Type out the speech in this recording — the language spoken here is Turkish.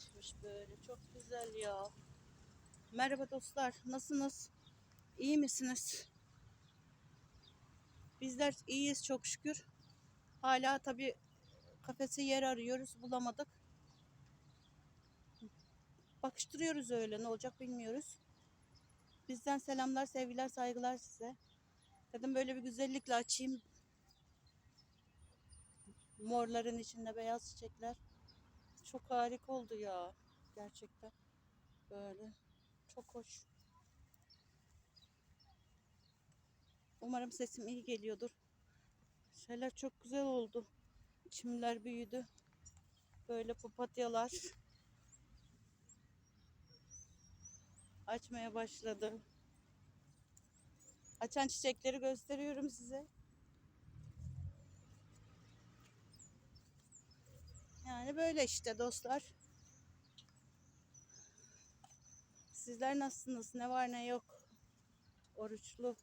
açmış böyle. Çok güzel ya. Merhaba dostlar. Nasılsınız? İyi misiniz? Bizler iyiyiz çok şükür. Hala tabii kafese yer arıyoruz. Bulamadık. Bakıştırıyoruz öyle. Ne olacak bilmiyoruz. Bizden selamlar, sevgiler, saygılar size. Dedim böyle bir güzellikle açayım. Morların içinde beyaz çiçekler. Çok harika oldu ya. Gerçekten. Böyle. Çok hoş. Umarım sesim iyi geliyordur. Şeyler çok güzel oldu. Çimler büyüdü. Böyle papatyalar açmaya başladı. Açan çiçekleri gösteriyorum size. Yani böyle işte dostlar. Sizler nasılsınız? Ne var ne yok? Oruçlu